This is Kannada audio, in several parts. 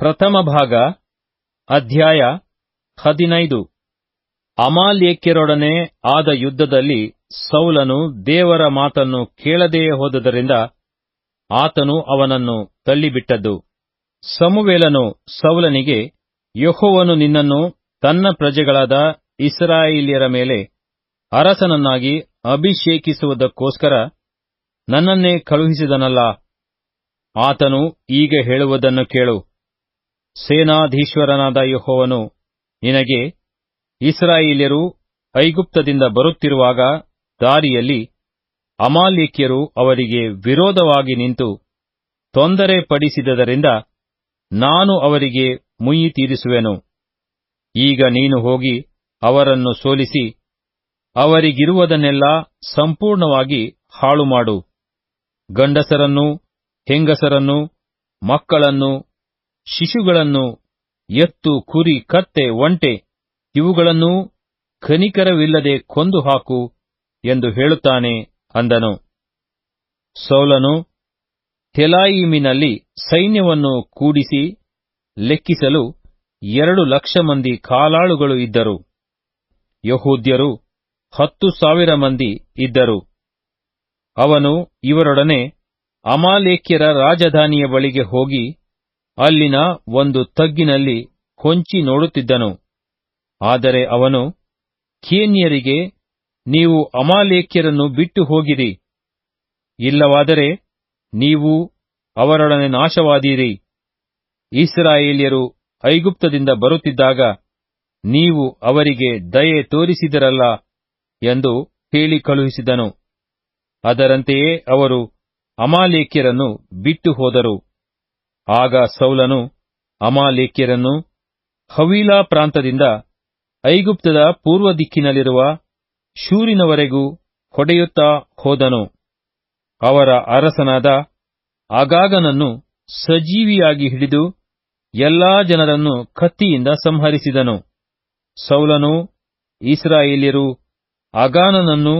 ಪ್ರಥಮ ಭಾಗ, ಅಧ್ಯಾಯ ಹದಿನೈದು. ಅಮಾಲ್ಯಕ್ಯರೊಡನೆ ಆದ ಯುದ್ಧದಲ್ಲಿ ಸೌಲನು ದೇವರ ಮಾತನ್ನು ಕೇಳದೆಯೇ ಹೋದುದರಿಂದ ಆತನು ಅವನನ್ನು ತಳ್ಳಿಬಿಟ್ಟದ್ದು. ಸಮುವೇಲನು ಸೌಲನಿಗೆ, ಯೆಹೋವನು ನಿನ್ನನ್ನು ತನ್ನ ಪ್ರಜೆಗಳಾದ ಇಸ್ರಾಯಿಲಿಯರ ಮೇಲೆ ಅರಸನನ್ನಾಗಿ ಅಭಿಷೇಕಿಸುವುದಕ್ಕೋಸ್ಕರ ನನ್ನನ್ನೇ ಕಳುಹಿಸಿದನಲ್ಲ. ಆತನು ಈಗ ಹೇಳುವುದನ್ನು ಕೇಳು. ಸೇನಾಧೀಶ್ವರನಾದ ಯಹೋವನು, ನಿನಗೆ ಇಸ್ರಾಯೇಲ್ಯರು ಐಗುಪ್ತದಿಂದ ಬರುತ್ತಿರುವಾಗ ದಾರಿಯಲ್ಲಿ ಅಮಾಲಿಕ್ಯರು ಅವರಿಗೆ ವಿರೋಧವಾಗಿ ನಿಂತು ತೊಂದರೆ ಪಡಿಸಿದದರಿಂದ ನಾನು ಅವರಿಗೆ ಮುಯಿ ತೀರಿಸುವೆನು ಈಗ ನೀನು ಹೋಗಿ ಅವರನ್ನು ಸೋಲಿಸಿ ಅವರಿಗಿರುವುದನ್ನೆಲ್ಲ ಸಂಪೂರ್ಣವಾಗಿ ಹಾಳುಮಾಡು. ಗಂಡಸರನ್ನು ಹೆಂಗಸರನ್ನು ಮಕ್ಕಳನ್ನು ಶಿಶುಗಳನ್ನು ಎತ್ತು, ಕುರಿ, ಕತ್ತೆ, ಒಂಟೆ ಇವುಗಳನ್ನು ಖನಿಕರವಿಲ್ಲದೆ ಕೊಂದು ಹಾಕು ಎಂದು ಹೇಳುತ್ತಾನೆ ಅಂದನು. ಸೌಲನು ತೆಲಾಯಿಮಿನಲ್ಲಿ ಸೈನ್ಯವನ್ನು ಕೂಡಿಸಿ ಲೆಕ್ಕಿಸಲು ಎರಡು ಲಕ್ಷ ಮಂದಿ ಕಾಲಾಳುಗಳು ಇದ್ದರು. ಯಹೂದ್ಯರು ಹತ್ತು ಸಾವಿರ ಮಂದಿ ಇದ್ದರು. ಅವನು ಇವರೊಡನೆ ಅಮಾಲೇಕ್ಯರ ರಾಜಧಾನಿಯ ಬಳಿಗೆ ಹೋಗಿ ಅಲ್ಲಿನ ಒಂದು ತಗ್ಗಿನಲ್ಲಿ ಕೊಂಚಿ ನೋಡುತ್ತಿದ್ದನು. ಆದರೆ ಅವನು, ಕೇನ್ಯರಿಗೆ ನೀವು ಅಮಾಲೇಕ್ಯರನ್ನು ಬಿಟ್ಟು ಹೋಗಿರಿ. ಇಲ್ಲವಾದರೆ ನೀವು ಅವರೊಡನೆ ನಾಶವಾದೀರಿ. ಇಸ್ರಾಯೇಲಿಯರು ಐಗುಪ್ತದಿಂದ ಬರುತ್ತಿದ್ದಾಗ ನೀವು ಅವರಿಗೆ ದಯೆ ತೋರಿಸಿದರಲ್ಲ ಎಂದು ಹೇಳಿ ಕಳುಹಿಸಿದನು. ಅದರಂತೆಯೇ ಅವರು ಅಮಾಲೇಕ್ಯರನ್ನು ಬಿಟ್ಟು ಹೋದರು. ಆಗ ಸೌಲನು ಅಮಾಲೇಕ್ಯರನ್ನು ಹವೀಲಾ ಪ್ರಾಂತದಿಂದ ಐಗುಪ್ತದ ಪೂರ್ವ ದಿಕ್ಕಿನಲ್ಲಿರುವ ಶೂರಿನವರೆಗೂ ಹೊಡೆಯುತ್ತಾ ಹೋದನು. ಅವರ ಅರಸನಾದ ಅಗಾಗನನ್ನು ಸಜೀವಿಯಾಗಿ ಹಿಡಿದು ಎಲ್ಲಾ ಜನರನ್ನು ಕತ್ತಿಯಿಂದ ಸಂಹರಿಸಿದನು. ಸೌಲನು ಇಸ್ರಾಯೇಲ್ಯರು ಅಗಾನನನ್ನು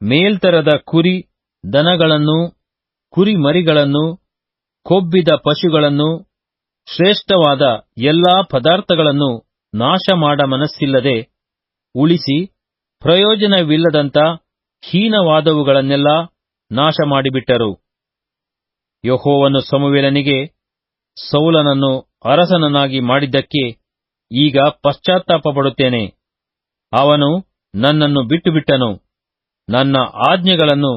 ಮೇಲ್ತರದ ಕುರಿ ದನಗಳನ್ನು ಕುರಿಮರಿಗಳನ್ನು ಕೊಬ್ಬಿದ ಪಶುಗಳನ್ನು, ಶ್ರೇಷ್ಠವಾದ ಎಲ್ಲಾ ಪದಾರ್ಥಗಳನ್ನು ನಾಶ ಮಾಡ ಮನಸ್ಸಿಲ್ಲದೆ ಉಳಿಸಿ ಪ್ರಯೋಜನವಿಲ್ಲದಂತ ಹೀನವಾದವುಗಳನ್ನೆಲ್ಲ ನಾಶ ಮಾಡಿಬಿಟ್ಟರು. ಯಹೋವನು ಸಮುವೇಲನಿಗೆ ಸೌಲನನ್ನು ಅರಸನನ್ನಾಗಿ ಮಾಡಿದ್ದಕ್ಕೆ ಈಗ ಪಶ್ಚಾತ್ತಾಪಪಡುತ್ತೇನೆ. ಅವನು ನನ್ನನ್ನು ಬಿಟ್ಟುಬಿಟ್ಟನು. ನನ್ನ ಆಜ್ಞೆಗಳನ್ನು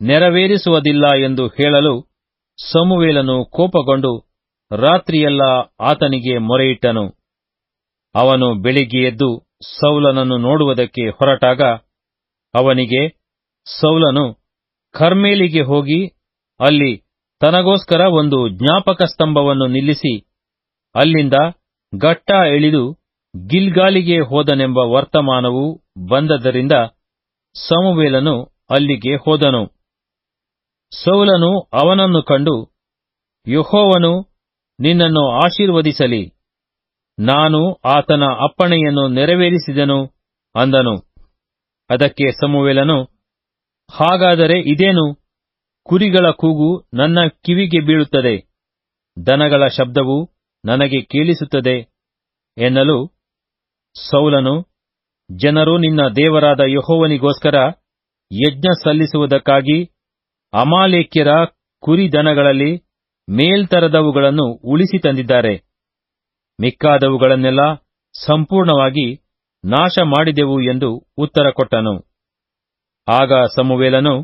ನೆರವೇರಿಸುವುದಿಲ್ಲ ಎಂದು ಹೇಳಲು ಸಮುವೇಲನು ಕೋಪಗೊಂಡು ರಾತ್ರಿಯೆಲ್ಲ ಆತನಿಗೆ ಮೊರೆಯಿಟ್ಟನು. ಅವನು ಬೆಳಿಗ್ಗೆ ಎದ್ದು ಸೌಲನನ್ನು ನೋಡುವುದಕ್ಕೆ ಹೊರಟಾಗ ಅವನಿಗೆ, ಸೌಲನು ಕರ್ಮೇಲಿಗೆ ಹೋಗಿ ಅಲ್ಲಿ ತನಗೋಸ್ಕರ ಒಂದು ಜ್ಞಾಪಕ ಸ್ತಂಭವನ್ನು ನಿಲ್ಲಿಸಿ ಅಲ್ಲಿಂದ ಗಟ್ಟ ಇಳಿದು ಗಿಲ್ಗಾಲಿಗೆ ಹೋದನೆಂಬ ವರ್ತಮಾನವು ಬಂದದರಿಂದ ಸಮುವೇಲನು ಅಲ್ಲಿಗೆ ಹೋದನು. ಸೌಲನು ಅವನನ್ನು ಕಂಡು, ಯಹೋವನು ನಿನ್ನನ್ನು ಆಶೀರ್ವದಿಸಲಿ, ನಾನು ಆತನ ಅಪ್ಪಣೆಯನ್ನು ನೆರವೇರಿಸಿದನು ಅಂದನು. ಅದಕ್ಕೆ ಸಮುವೇಲನು, ಹಾಗಾದರೆ ಇದೇನು? ಕುರಿಗಳ ಕೂಗು ನನ್ನ ಕಿವಿಗೆ ಬೀಳುತ್ತದೆ, ದನಗಳ ಶಬ್ದವು ನನಗೆ ಕೇಳಿಸುತ್ತದೆ ಎನ್ನಲು ಸೌಲನು, ಜನರು ನಿನ್ನ ದೇವರಾದ ಯಹೋವನಿಗೋಸ್ಕರ ಯಜ್ಞ ಸಲ್ಲಿಸುವುದಕ್ಕಾಗಿ ಅಮಾಲೇಕ್ಯರ ಕುರಿ ದನಗಳಲ್ಲಿ ಮೇಲ್ತರದವುಗಳನ್ನು ಉಳಿಸಿ ತಂದಿದ್ದಾರೆ. ಮಿಕ್ಕಾದವುಗಳನ್ನೆಲ್ಲ ಸಂಪೂರ್ಣವಾಗಿ ನಾಶ ಮಾಡಿದೆವು ಎಂದು ಉತ್ತರ ಕೊಟ್ಟನು. ಆಗ ಸಮುವೇಲನು,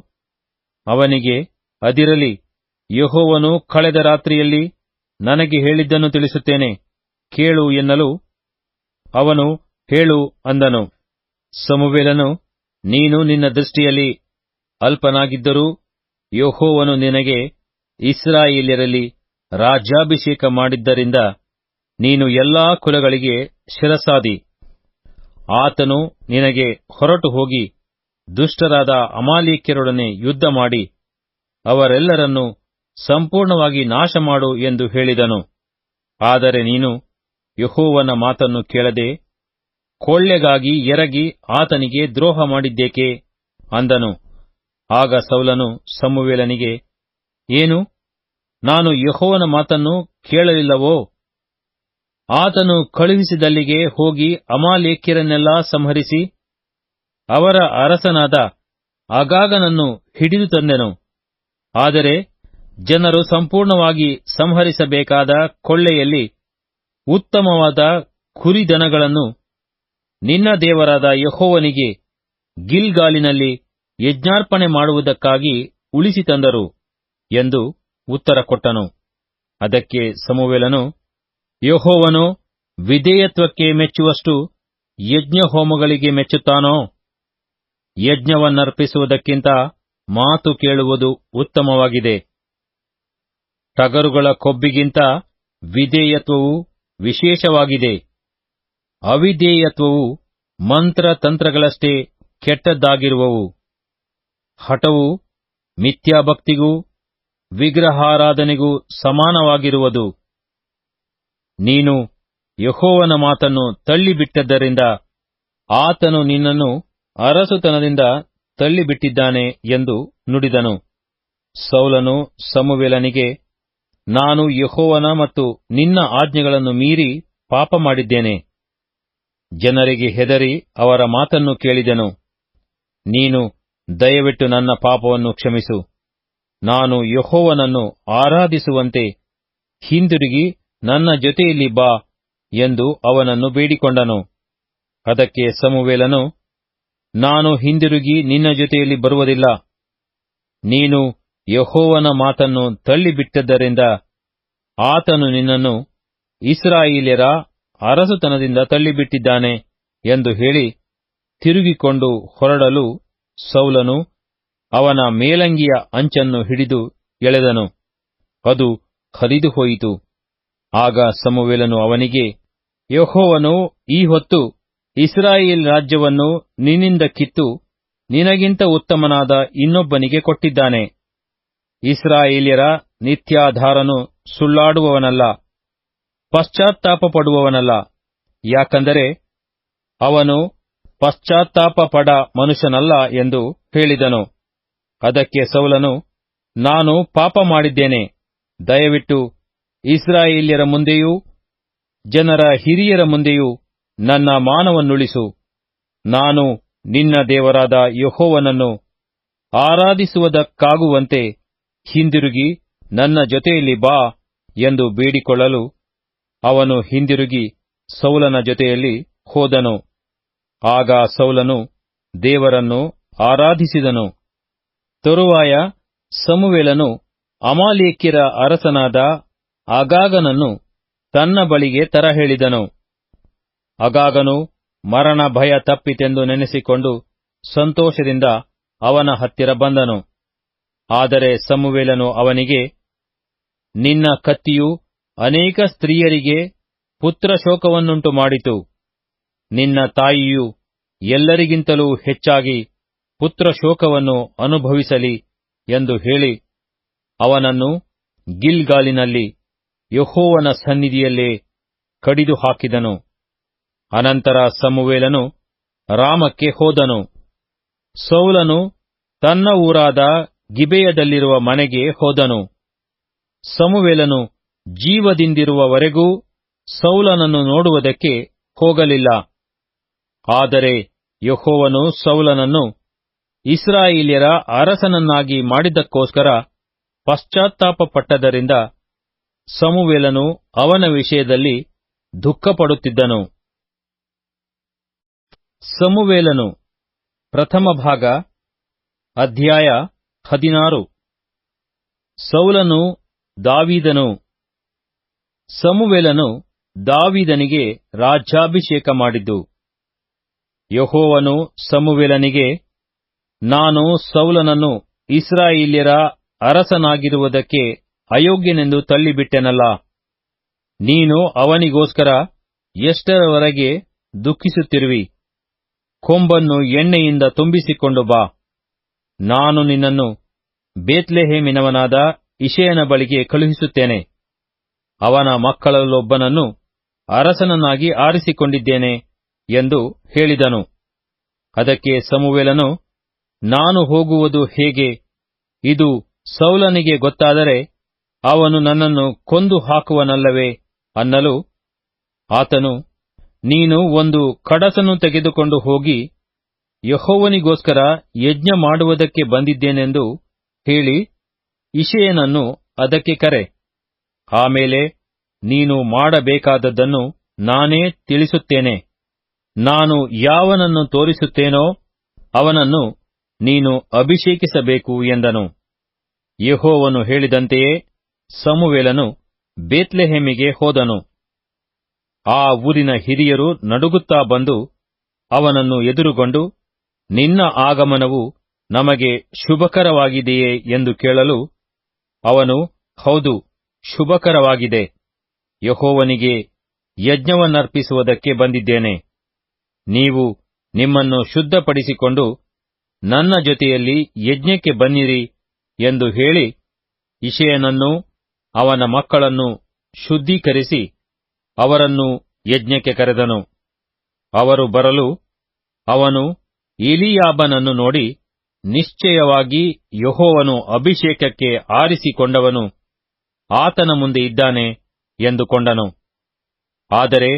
ಅವನಿಗೆ, ಅದಿರಲಿ, ಯಹೋವನು ಕಳೆದ ರಾತ್ರಿಯಲ್ಲಿ ನನಗೆ ಹೇಳಿದ್ದನ್ನು ತಿಳಿಸುತ್ತೇನೆ, ಕೇಳು ಎನ್ನಲು ಅವನು ಹೇಳು ಅಂದನು. ಸಮುವೇಲನು, ನೀನು ನಿನ್ನ ದೃಷ್ಟಿಯಲ್ಲಿ ಅಲ್ಪನಾಗಿದ್ದರೂ ಯೆಹೋವನು ನಿನಗೆ ಇಸ್ರಾಯೇಲ್ಯರಲ್ಲಿ ರಾಜ್ಯಾಭಿಷೇಕ ಮಾಡಿದ್ದರಿಂದ ನೀನು ಎಲ್ಲಾ ಕುಲಗಳಿಗೆ ಶಿರಸಾದಿ. ಆತನು ನಿನಗೆ ಹೊರಟು ಹೋಗಿ ದುಷ್ಟರಾದ ಅಮಾಲೇಕ್ಯರೊಡನೆ ಯುದ್ಧ ಮಾಡಿ ಅವರೆಲ್ಲರನ್ನು ಸಂಪೂರ್ಣವಾಗಿ ನಾಶ ಮಾಡು ಎಂದು ಹೇಳಿದನು. ಆದರೆ ನೀನು ಯಹೋವನ ಮಾತನ್ನು ಕೇಳದೆ ಕೊಳ್ಳೆಗಾಗಿ ಎರಗಿ ಆತನಿಗೆ ದ್ರೋಹ ಮಾಡಿದ್ದೇಕೆ ಅಂದನು. ಆಗ ಸೌಲನು ಸಮುವೇಲನಿಗೆ, ಏನು? ನಾನು ಯಹೋವನ ಮಾತನ್ನು ಕೇಳಲಿಲ್ಲವೋ? ಆತನು ಕಳುಹಿಸಿದಲ್ಲಿಗೆ ಹೋಗಿ ಅಮಾಲೇಖ್ಯರನ್ನೆಲ್ಲಾ ಸಂಹರಿಸಿ, ಅವರ ಅರಸನಾದ ಅಗಾಗನನ್ನು ಹಿಡಿದು ತಂದೆನು. ಆದರೆ ಜನರು ಸಂಪೂರ್ಣವಾಗಿ ಸಂಹರಿಸಬೇಕಾದ ಕೊಳ್ಳೆಯಲ್ಲಿ ಉತ್ತಮವಾದ ಕುರಿದನಗಳನ್ನು ನಿನ್ನ ದೇವರಾದ ಯಹೋವನಿಗೆ ಗಿಲ್ಗಾಲಿನಲ್ಲಿ ಯಜ್ಞಾರ್ಪಣೆ ಮಾಡುವುದಕ್ಕಾಗಿ ಉಳಿಸಿ ತಂದರು ಎಂದು ಉತ್ತರ ಕೊಟ್ಟನು. ಅದಕ್ಕೆ ಸಮುವೇಲನು, ಯಹೋವನು ವಿಧೇಯತ್ವಕ್ಕೆ ಮೆಚ್ಚುವಷ್ಟು ಯಜ್ಞ ಹೋಮಗಳಿಗೆ ಮೆಚ್ಚುತ್ತಾನೋ? ಯಜ್ಞವನ್ನರ್ಪಿಸುವುದಕ್ಕಿಂತ ಮಾತು ಕೇಳುವುದು ಉತ್ತಮವಾಗಿದೆ. ಟಗರುಗಳ ಕೊಬ್ಬಿಗಿಂತ ವಿಧೇಯತ್ವವು ವಿಶೇಷವಾಗಿದೆ. ಅವಿಧೇಯತ್ವವು ಮಂತ್ರತಂತ್ರಗಳಷ್ಟೇ ಕೆಟ್ಟದ್ದಾಗಿರುವವು. ಹಠವು, ಮಿಥ್ಯಾಭಕ್ತಿಗೂ, ವಿಗ್ರಹಾರಾಧನೆಗೂ ಸಮಾನವಾಗಿರುವುದು. ನೀನು ಯಹೋವನ ಮಾತನ್ನು ತಳ್ಳಿಬಿಟ್ಟದ್ದರಿಂದ ಆತನು ನಿನ್ನನ್ನು ಅರಸುತನದಿಂದ ತಳ್ಳಿಬಿಟ್ಟಿದ್ದಾನೆ ಎಂದು ನುಡಿದನು. ಸೌಲನು ಸಮುವೇಲನಿಗೆ, ನಾನು ಯಹೋವನ ಮತ್ತು ನಿನ್ನ ಆಜ್ಞೆಗಳನ್ನು ಮೀರಿ ಪಾಪ ಮಾಡಿದ್ದೇನೆ ಜನರಿಗೆ ಹೆದರಿ ಅವರ ಮಾತನ್ನು ಕೇಳಿದನು. ನೀನು ದಯವಿಟ್ಟು ನನ್ನ ಪಾಪವನ್ನು ಕ್ಷಮಿಸು. ನಾನು ಯಹೋವನನ್ನು ಆರಾಧಿಸುವಂತೆ ಹಿಂದಿರುಗಿ ನನ್ನ ಜೊತೆಯಲ್ಲಿ ಬಾ ಎಂದು ಅವನನ್ನು ಬೇಡಿಕೊಂಡನು. ಅದಕ್ಕೆ ಸಮುವೇಲನು, ನಾನು ಹಿಂದಿರುಗಿ ನಿನ್ನ ಜೊತೆಯಲ್ಲಿ ಬರುವುದಿಲ್ಲ. ನೀನು ಯಹೋವನ ಮಾತನ್ನು ತಳ್ಳಿಬಿಟ್ಟದ್ದರಿಂದ ಆತನು ನಿನ್ನನ್ನು ಇಸ್ರಾಯೇಲ್ಯರ ಅರಸುತನದಿಂದ ತಳ್ಳಿಬಿಟ್ಟಿದ್ದಾನೆ ಎಂದು ಹೇಳಿ ತಿರುಗಿಕೊಂಡು ಹೊರಡಲು ಸೌಲನು ಅವನ ಮೇಲಂಗಿಯ ಅಂಚನ್ನು ಹಿಡಿದು ಎಳೆದನು. ಅದು ಹರಿದು ಹೋಯಿತು. ಆಗ ಸಮುವೇಲನು ಅವನಿಗೆ, ಯಹೋವನು ಈ ಹೊತ್ತು ಇಸ್ರಾಯೇಲ್ ರಾಜ್ಯವನ್ನು ನಿನ್ನಿಂದ ಕಿತ್ತು ನಿನಗಿಂತ ಉತ್ತಮನಾದ ಇನ್ನೊಬ್ಬನಿಗೆ ಕೊಟ್ಟಿದ್ದಾನೆ. ಇಸ್ರಾಯೇಲ್ಯರ ನಿತ್ಯಾಧಾರನು ಸುಳ್ಳಾಡುವವನಲ್ಲ ಪಶ್ಚಾತ್ತಾಪ ಪಡುವವನಲ್ಲ ಯಾಕಂದರೆ ಅವನು ಪಶ್ಚಾತ್ತಾಪ ಪಡ ಮನುಷ್ಯನಲ್ಲ ಎಂದು ಹೇಳಿದನು. ಅದಕ್ಕೆ ಸೌಲನು, ನಾನು ಪಾಪ ಮಾಡಿದ್ದೇನೆ. ದಯವಿಟ್ಟು ಇಸ್ರಾಯೇಲ್ಯರ ಮುಂದೆಯೂ, ಜನರ ಹಿರಿಯರ ಮುಂದೆಯೂ ನನ್ನ ಮಾನವನ್ನುಳಿಸು. ನಾನು ನಿನ್ನ ದೇವರಾದ ಯಹೋವನನ್ನು ಆರಾಧಿಸುವುದಕ್ಕಾಗುವಂತೆ ಹಿಂದಿರುಗಿ ನನ್ನ ಜೊತೆಯಲ್ಲಿ ಬಾ ಎಂದು ಬೇಡಿಕೊಳ್ಳಲು ಅವನು ಹಿಂದಿರುಗಿ ಸೌಲನ ಜೊತೆಯಲ್ಲಿ ಹೋದನು. ಆಗ ಸೌಲನು ದೇವರನ್ನು ಆರಾಧಿಸಿದನು. ತರುವಾಯ ಸಮುವೇಲನು ಅಮಾಲೇಕ್ಯರ ಅರಸನಾದ ಅಗಾಗನನ್ನು ತನ್ನ ಬಳಿಗೆ ತರಹೇಳಿದನು. ಅಗಾಗನು ಮರಣ ಭಯ ತಪ್ಪಿತೆಂದು ನೆನೆಸಿಕೊಂಡು ಸಂತೋಷದಿಂದ ಅವನ ಹತ್ತಿರ ಬಂದನು. ಆದರೆ ಸಮುವೇಲನು ಅವನಿಗೆ, ನಿನ್ನ ಕತ್ತಿಯು ಅನೇಕ ಸ್ತ್ರೀಯರಿಗೆ ಪುತ್ರ ಶೋಕವನ್ನುಂಟು ಮಾಡಿತು ನಿನ್ನ ತಾಯಿಯು ಎಲ್ಲರಿಗಿಂತಲೂ ಹೆಚ್ಚಾಗಿ ಪುತ್ರ ಶೋಕವನ್ನು ಅನುಭವಿಸಲಿ ಎಂದು ಹೇಳಿ, ಅವನನ್ನು ಗಿಲ್ಗಾಲಿನಲ್ಲಿ ಯಹೋವನ ಸನ್ನಿಧಿಯಲ್ಲೇ ಕಡಿದು ಹಾಕಿದನು ಅನಂತರ ಸಮುವೇಲನು ರಾಮಕ್ಕೆ ಹೋದನು. ಸೌಲನು ತನ್ನ ಊರಾದ ಗಿಬೆಯದಲ್ಲಿರುವ ಮನೆಗೆ ಹೋದನು. ಸಮುವೇಲನು ಜೀವದಿಂದಿರುವವರೆಗೂ ಸೌಲನನ್ನು ನೋಡುವುದಕ್ಕೆ ಹೋಗಲಿಲ್ಲ. ಆದರೆ ಯಹೋವನು ಸೌಲನನ್ನು ಇಸ್ರಾಯೇಲ್ಯರ ಅರಸನನ್ನಾಗಿ ಮಾಡಿದ್ದಕ್ಕೋಸ್ಕರ ಪಶ್ಚಾತ್ತಾಪ ಪಟ್ಟದರಿಂದ ಸಮುವೇಲನು ಅವನ ವಿಷಯದಲ್ಲಿ ದುಃಖಪಡುತ್ತಿದ್ದನು. ಸಮುವೇಲನು ಪ್ರಥಮ ಭಾಗ, ಅಧ್ಯಾಯ ಹದಿನಾರು. ಸೌಲನು ದಾವಿದನು. ಸಮುವೇಲನು ದಾವಿದನಿಗೆ ರಾಜ್ಯಾಭಿಷೇಕ ಮಾಡಿದ್ದು. ಯಹೋವನು ಸಮುವೇಲನಿಗೆ, ನಾನು ಸೌಲನನ್ನು ಇಸ್ರಾಯಿಲ್ಯರ ಅರಸನಾಗಿರುವುದಕ್ಕೆ ಅಯೋಗ್ಯನೆಂದು ತಳ್ಳಿಬಿಟ್ಟೆನಲ್ಲ. ನೀನು ಅವನಿಗೋಸ್ಕರ ಎಷ್ಟರವರೆಗೆ ದುಃಖಿಸುತ್ತಿರುವಿ? ಕೊಂಬನ್ನು ಎಣ್ಣೆಯಿಂದ ತುಂಬಿಸಿಕೊಂಡು ಬಾ. ನಾನು ನಿನ್ನನ್ನು ಬೇತ್ಲೆಹೇಮಿನವನಾದ ಇಶೆಯನ ಬಳಿಗೆ ಕಳುಹಿಸುತ್ತೇನೆ. ಅವನ ಮಕ್ಕಳಲ್ಲೊಬ್ಬನನ್ನು ಅರಸನನ್ನಾಗಿ ಆರಿಸಿಕೊಂಡಿದ್ದೇನೆ. ಎಂದು ಹೇಳಿದನು. ಅದಕ್ಕೆ ಸಮುವೇಲನು, ನಾನು ಹೋಗುವುದು ಹೇಗೆ? ಇದು ಸೌಲನಿಗೆ ಗೊತ್ತಾದರೆ ಅವನು ನನ್ನನ್ನು ಕೊಂದು ಹಾಕುವನಲ್ಲವೇ ಅನ್ನಲು ಆತನು, ನೀನು ಒಂದು ಕಡಸನ್ನು ತೆಗೆದುಕೊಂಡು ಹೋಗಿ ಯಹೋವನಿಗೋಸ್ಕರ ಯಜ್ಞ ಮಾಡುವುದಕ್ಕೆ ಬಂದಿದ್ದೇನೆಂದು ಹೇಳಿ ಇಷೆಯನನ್ನು ಅದಕ್ಕೆ ಕರೆ. ಆಮೇಲೆ ನೀನು ಮಾಡಬೇಕಾದದ್ದನ್ನು ನಾನೇ ತಿಳಿಸುತ್ತೇನೆ. ನಾನು ಯಾವನನ್ನು ತೋರಿಸುತ್ತೇನೋ ಅವನನ್ನು ನೀನು ಅಭಿಷೇಕಿಸಬೇಕು ಎಂದನು. ಯಹೋವನು ಹೇಳಿದಂತೆಯೇ ಸಮುವೇಲನು ಬೇತ್ಲೆಹೆಮಿಗೆ ಹೋದನು. ಆ ಊರಿನ ಹಿರಿಯರು ನಡುಗುತ್ತಾ ಬಂದು ಅವನನ್ನು ಎದುರುಗೊಂಡು, ನಿನ್ನ ಆಗಮನವು ನಮಗೆ ಶುಭಕರವಾಗಿದೆಯೇ ಎಂದು ಕೇಳಲು ಅವನು, ಹೌದು, ಶುಭಕರವಾಗಿದೆ. ಯಹೋವನಿಗೆ ಯಜ್ಞವನ್ನರ್ಪಿಸುವುದಕ್ಕೆ ಬಂದಿದ್ದೇನೆ. ನೀವು ನಿಮ್ಮನ್ನು ಶುದ್ಧಪಡಿಸಿಕೊಂಡು ನನ್ನ ಜೊತೆಯಲ್ಲಿ ಯಜ್ಞಕ್ಕೆ ಬನ್ನಿರಿ ಎಂದು ಹೇಳಿ ಇಷಯನನ್ನು, ಅವನ ಮಕ್ಕಳನ್ನು ಶುದ್ಧೀಕರಿಸಿ ಅವರನ್ನು ಯಜ್ಞಕ್ಕೆ ಕರೆದನು. ಅವರು ಬರಲು ಅವನು ಇಲಿಯಾಬನನ್ನು ನೋಡಿ ನಿಶ್ಚಯವಾಗಿ ಯಹೋವನು ಅಭಿಷೇಕಕ್ಕೆ ಆರಿಸಿಕೊಂಡವನು, ಆತನ ಮುಂದೆ ಇದ್ದಾನೆ ಎಂದುಕೊಂಡನು. ಆದರೆ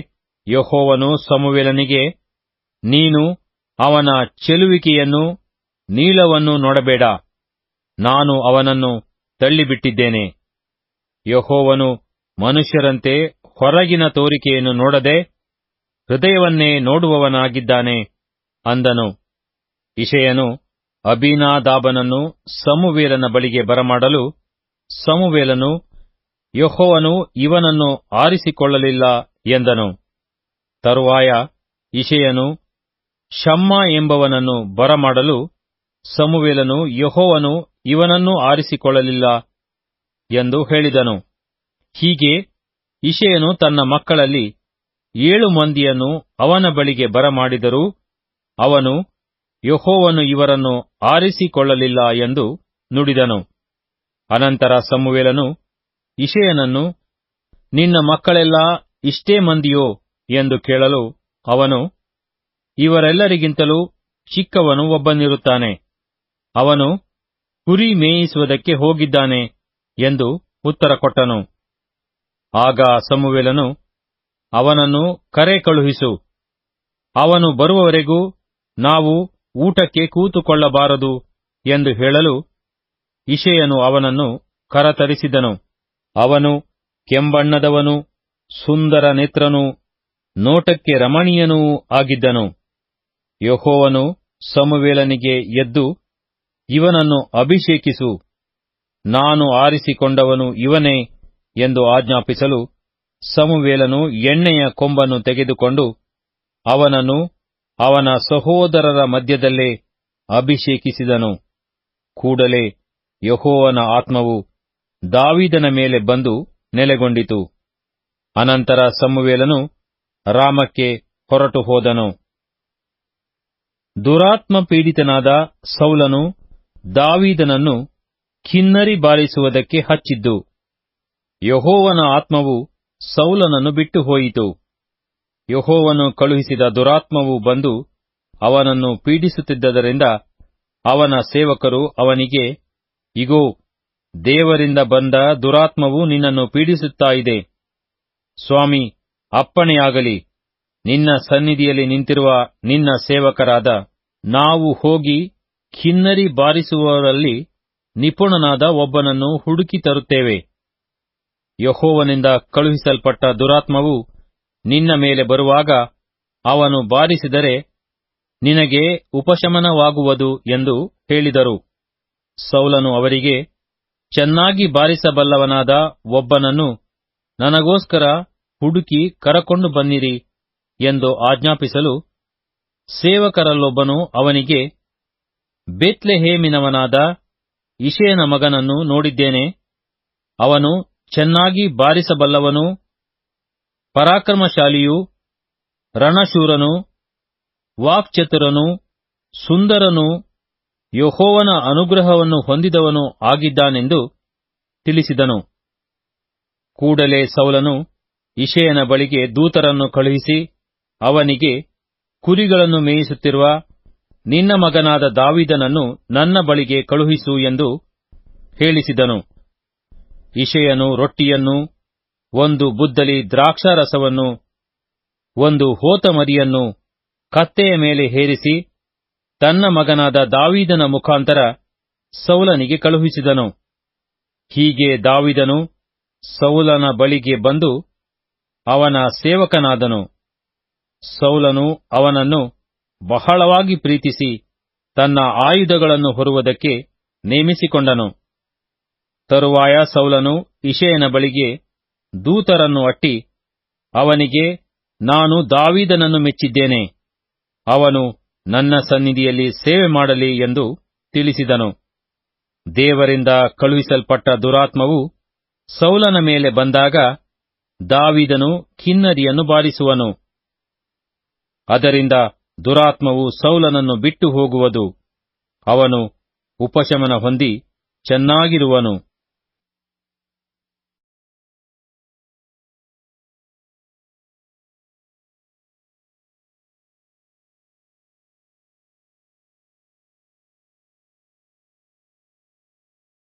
ಯಹೋವನು ಸಮುವೇಲನಿಗೆ ನೀನು ಅವನ ಚೆಲುವಿಕೆಯನ್ನು ನೀಳವನ್ನು ನೋಡಬೇಡ. ನಾನು ಅವನನ್ನು ತಳ್ಳಿಬಿಟ್ಟಿದ್ದೇನೆ. ಯಹೋವನು ಮನುಷ್ಯರಂತೆ ಹೊರಗಿನ ತೋರಿಕೆಯನ್ನು ನೋಡದೆ ಹೃದಯವನ್ನೇ ನೋಡುವವನಾಗಿದ್ದಾನೆ ಅಂದನು. ಇಷಯನು ಅಬೀನಾದಾಬನನ್ನು ಸಮುವೇಲನ ಬಳಿಗೆ ಬರಮಾಡಲು ಸಮುವೇಲನು ಯಹೋವನು ಇವನನ್ನು ಆರಿಸಿಕೊಳ್ಳಲಿಲ್ಲ ಎಂದನು. ತರುವಾಯ ಇಷಯನು ಶಮ್ಮ ಎಂಬವನನ್ನು ಬರಮಾಡಲು ಸಮುವೇಲನು ಯಹೋವನು ಇವನನ್ನು ಆರಿಸಿಕೊಳ್ಳಲಿಲ್ಲ ಎಂದು ಹೇಳಿದನು. ಹೀಗೆ ಇಶೆಯನು ತನ್ನ ಮಕ್ಕಳಲ್ಲಿ ಏಳು ಮಂದಿಯನ್ನು ಅವನ ಬಳಿಗೆ ಬರಮಾಡಿದರೂ ಅವನು ಯಹೋವನು ಇವರನ್ನು ಆರಿಸಿಕೊಳ್ಳಲಿಲ್ಲ ಎಂದು ನುಡಿದನು. ಅನಂತರ ಸಮುವೇಲನು ಇಶೆಯನನ್ನು ನಿನ್ನ ಮಕ್ಕಳೆಲ್ಲ ಇಷ್ಟೇ ಮಂದಿಯೋ ಎಂದು ಕೇಳಲು ಅವನು ಇವರೆಲ್ಲರಿಗಿಂತಲೂ ಚಿಕ್ಕವನು ಒಬ್ಬನಿರುತ್ತಾನೆ. ಅವನು ಕುರಿ ಮೇಯಿಸುವುದಕ್ಕೆ ಹೋಗಿದ್ದಾನೆ ಎಂದು ಉತ್ತರ ಕೊಟ್ಟನು. ಆಗ ಸಮುವೇಲನು ಅವನನ್ನು ಕರೆ ಕಳುಹಿಸು. ಅವನು ಬರುವವರೆಗೂ ನಾವು ಊಟಕ್ಕೆ ಕೂತುಕೊಳ್ಳಬಾರದು ಎಂದು ಹೇಳಲು ಇಷೆಯನು ಅವನನ್ನು ಕರತರಿಸಿದನು. ಅವನು ಕೆಂಬಣ್ಣದವನು, ಸುಂದರ ನೇತ್ರನೂ, ನೋಟಕ್ಕೆ ರಮಣೀಯನೂ ಆಗಿದ್ದನು. ಯಹೋವನು ಸಮುವೇಲನಿಗೆ ಎದ್ದು, ಇವನನ್ನು ಅಭಿಷೇಕಿಸು. ನಾನು ಆರಿಸಿಕೊಂಡವನು ಇವನೇ ಎಂದು ಆಜ್ಞಾಪಿಸಲು ಸಮುವೇಲನು ಎಣ್ಣೆಯ ಕೊಂಬನ್ನು ತೆಗೆದುಕೊಂಡು ಅವನನ್ನು ಅವನ ಸಹೋದರರ ಮಧ್ಯದಲ್ಲೇ ಅಭಿಷೇಕಿಸಿದನು. ಕೂಡಲೇ ಯಹೋವನ ಆತ್ಮವು ದಾವಿದನ ಮೇಲೆ ಬಂದು ನೆಲೆಗೊಂಡಿತು. ಅನಂತರ ಸಮುವೇಲನು ರಾಮಕ್ಕೆ ಹೊರಟು ಹೋದನು ದುರಾತ್ಮ ಪೀಡಿತನಾದ ಸೌಲನು ದಾವೀದನನ್ನು ಕಿನ್ನರಿ ಬಾರಿಸುವುದಕ್ಕೆ ಹಚ್ಚಿದ್ದು. ಯಹೋವನ ಆತ್ಮವು ಸೌಲನನ್ನು ಬಿಟ್ಟು ಹೋಯಿತು ಯಹೋವನು ಕಳುಹಿಸಿದ ದುರಾತ್ಮವು ಬಂದು ಅವನನ್ನು ಪೀಡಿಸುತ್ತಿದ್ದರಿಂದ ಅವನ ಸೇವಕರು ಅವನಿಗೆ, ಇಗೋ, ದೇವರಿಂದ ಬಂದ ದುರಾತ್ಮವು ನಿನ್ನನ್ನು ಪೀಡಿಸುತ್ತಾ ಇದೆ. ಸ್ವಾಮಿ, ಅಪ್ಪಣೆಯಾಗಲಿ. ನಿನ್ನ ಸನ್ನಿಧಿಯಲ್ಲಿ ನಿಂತಿರುವ ನಿನ್ನ ಸೇವಕರಾದ ನಾವು ಹೋಗಿ ಖಿನ್ನರಿ ಬಾರಿಸುವವರಲ್ಲಿ ನಿಪುಣನಾದ ಒಬ್ಬನನ್ನು ಹುಡುಕಿ ತರುತ್ತೇವೆ. ಯಹೋವನಿಂದ ಕಳುಹಿಸಲ್ಪಟ್ಟ ದುರಾತ್ಮವು ನಿನ್ನ ಮೇಲೆ ಬರುವಾಗ ಅವನು ಬಾರಿಸಿದರೆ ನಿನಗೆ ಉಪಶಮನವಾಗುವುದು ಎಂದು ಹೇಳಿದರು. ಸೌಲನು ಅವರಿಗೆ, ಚೆನ್ನಾಗಿ ಬಾರಿಸಬಲ್ಲವನಾದ ಒಬ್ಬನನ್ನು ನನಗೋಸ್ಕರ ಹುಡುಕಿ ಕರಕೊಂಡು ಬನ್ನಿರಿ. ಎಂದು ಆಜ್ಞಾಪಿಸಲು ಸೇವಕರಲ್ಲೊಬ್ಬನು ಅವನಿಗೆ, ಬೇತ್ಲೆಹೇಮಿನವನಾದ ಇಶೇನ ಮಗನನ್ನು ನೋಡಿದ್ದೇನೆ. ಅವನು ಚೆನ್ನಾಗಿ ಬಾರಿಸಬಲ್ಲವನು, ಪರಾಕ್ರಮಶಾಲಿಯು, ರಣಶೂರನು, ವಾಕ್ಚತುರನು, ಸುಂದರನು, ಯಹೋವನ ಅನುಗ್ರಹವನ್ನು ಹೊಂದಿದವನು ಆಗಿದ್ದಾನೆಂದು ತಿಳಿಸಿದನು. ಕೂಡಲೇ ಸೌಲನು ಇಶೆಯನ ಬಳಿಗೆ ದೂತರನ್ನು ಕಳುಹಿಸಿ ಅವನಿಗೆ, ಕುರಿಗಳನ್ನು ಮೇಯಿಸುತ್ತಿರುವ ನಿನ್ನ ಮಗನಾದ ದಾವಿದನನ್ನು ನನ್ನ ಬಳಿಗೆ ಕಳುಹಿಸು ಎಂದು ಹೇಳಿಸಿದನು. ಇಷೆಯನು ರೊಟ್ಟಿಯನ್ನು, ಒಂದು ಬುದ್ದಲಿ ದ್ರಾಕ್ಷಾರಸವನ್ನು, ಒಂದು ಹೋತಮರಿಯನ್ನು ಕತ್ತೆಯ ಮೇಲೆ ಹೇರಿಸಿ ತನ್ನ ಮಗನಾದ ದಾವಿದನ ಮುಖಾಂತರ ಸೌಲನಿಗೆ ಕಳುಹಿಸಿದನು. ಹೀಗೆ ದಾವಿದನು ಸೌಲನ ಬಳಿಗೆ ಬಂದು ಅವನ ಸೇವಕನಾದನು. ಸೌಲನು ಅವನನ್ನು ಬಹಳವಾಗಿ ಪ್ರೀತಿಸಿ ತನ್ನ ಆಯುಧಗಳನ್ನು ಹೊರುವುದಕ್ಕೆ ನೇಮಿಸಿಕೊಂಡನು. ತರುವಾಯ ಸೌಲನು ಇಷಯನ ಬಳಿಗೆ ದೂತರನ್ನು ಅಟ್ಟಿ, ಅವನಿಗೆ, ನಾನು ದಾವಿದನನ್ನು ಮೆಚ್ಚಿದ್ದೇನೆ. ಅವನು ನನ್ನ ಸನ್ನಿಧಿಯಲ್ಲಿ ಸೇವೆ ಮಾಡಲಿ ಎಂದು ತಿಳಿಸಿದನು. ದೇವರಿಂದ ಕಳುಹಿಸಲ್ಪಟ್ಟ ದುರಾತ್ಮವು ಸೌಲನ ಮೇಲೆ ಬಂದಾಗ ದಾವಿದನು ಖಿನ್ನರಿಯನ್ನು ಬಾರಿಸುವನು ಅದರಿಂದ ದುರಾತ್ಮವು ಸೌಲನನ್ನು ಬಿಟ್ಟು ಹೋಗುವುದು. ಅವನು ಉಪಶಮನ ಹೊಂದಿ ಚೆನ್ನಾಗಿರುವನು.